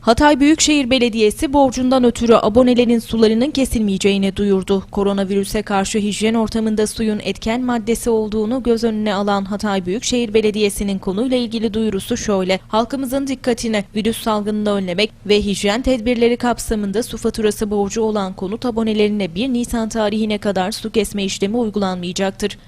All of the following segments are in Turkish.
Hatay Büyükşehir Belediyesi borcundan ötürü abonelerin sularının kesilmeyeceğini duyurdu. Koronavirüse karşı hijyen ortamında suyun etken maddesi olduğunu göz önüne alan Hatay Büyükşehir Belediyesi'nin konuyla ilgili duyurusu şöyle. Halkımızın dikkatine virüs salgınını önlemek ve hijyen tedbirleri kapsamında su faturası borcu olan konut abonelerine 1 Nisan tarihine kadar su kesme işlemi uygulanmayacaktır.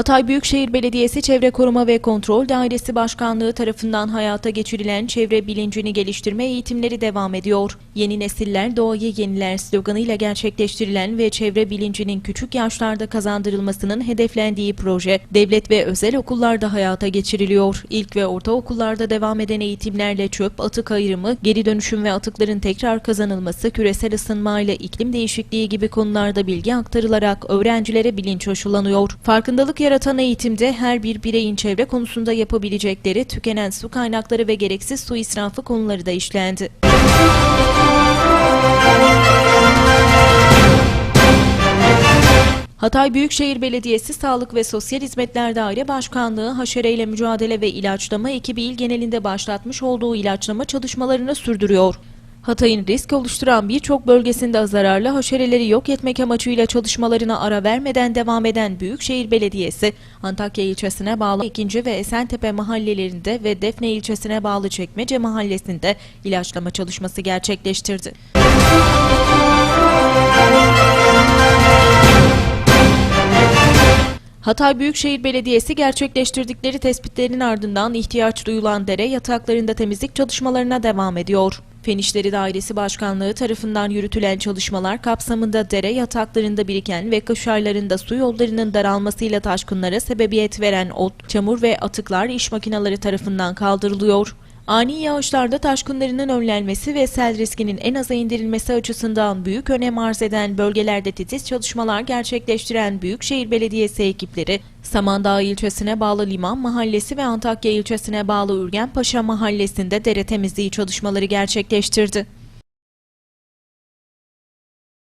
Hatay Büyükşehir Belediyesi Çevre Koruma ve Kontrol Dairesi Başkanlığı tarafından hayata geçirilen çevre bilincini geliştirme eğitimleri devam ediyor. Yeni nesiller doğayı yeniler sloganıyla gerçekleştirilen ve çevre bilincinin küçük yaşlarda kazandırılmasının hedeflendiği proje, devlet ve özel okullarda hayata geçiriliyor. İlk ve ortaokullarda devam eden eğitimlerle çöp, atık ayrımı, geri dönüşüm ve atıkların tekrar kazanılması, küresel ısınma ile iklim değişikliği gibi konularda bilgi aktarılarak öğrencilere bilinç aşılanıyor. Farkındalık yaratan eğitimde her bir bireyin çevre konusunda yapabilecekleri tükenen su kaynakları ve gereksiz su israfı konuları da işlendi. Hatay Büyükşehir Belediyesi Sağlık ve Sosyal Hizmetler Daire Başkanlığı haşereyle mücadele ve ilaçlama ekibi il genelinde başlatmış olduğu ilaçlama çalışmalarını sürdürüyor. Hatay'ın risk oluşturan birçok bölgesinde zararlı haşereleri yok etmek amacıyla çalışmalarına ara vermeden devam eden Büyükşehir Belediyesi, Antakya ilçesine bağlı 2. ve Esentepe mahallelerinde ve Defne ilçesine bağlı Çekmece mahallesinde ilaçlama çalışması gerçekleştirdi. Hatay Büyükşehir Belediyesi gerçekleştirdikleri tespitlerin ardından ihtiyaç duyulan dere yataklarında temizlik çalışmalarına devam ediyor. Fen İşleri Dairesi Başkanlığı tarafından yürütülen çalışmalar kapsamında dere yataklarında biriken ve kış aylarında su yollarının daralmasıyla taşkınlara sebebiyet veren ot, çamur ve atıklar iş makineleri tarafından kaldırılıyor. Ani yağışlarda taşkınlarının önlenmesi ve sel riskinin en aza indirilmesi açısından büyük önem arz eden bölgelerde titiz çalışmalar gerçekleştiren Büyükşehir Belediyesi ekipleri, Samandağ ilçesine bağlı Liman Mahallesi ve Antakya ilçesine bağlı Ürgenpaşa Mahallesi'nde dere temizliği çalışmaları gerçekleştirdi.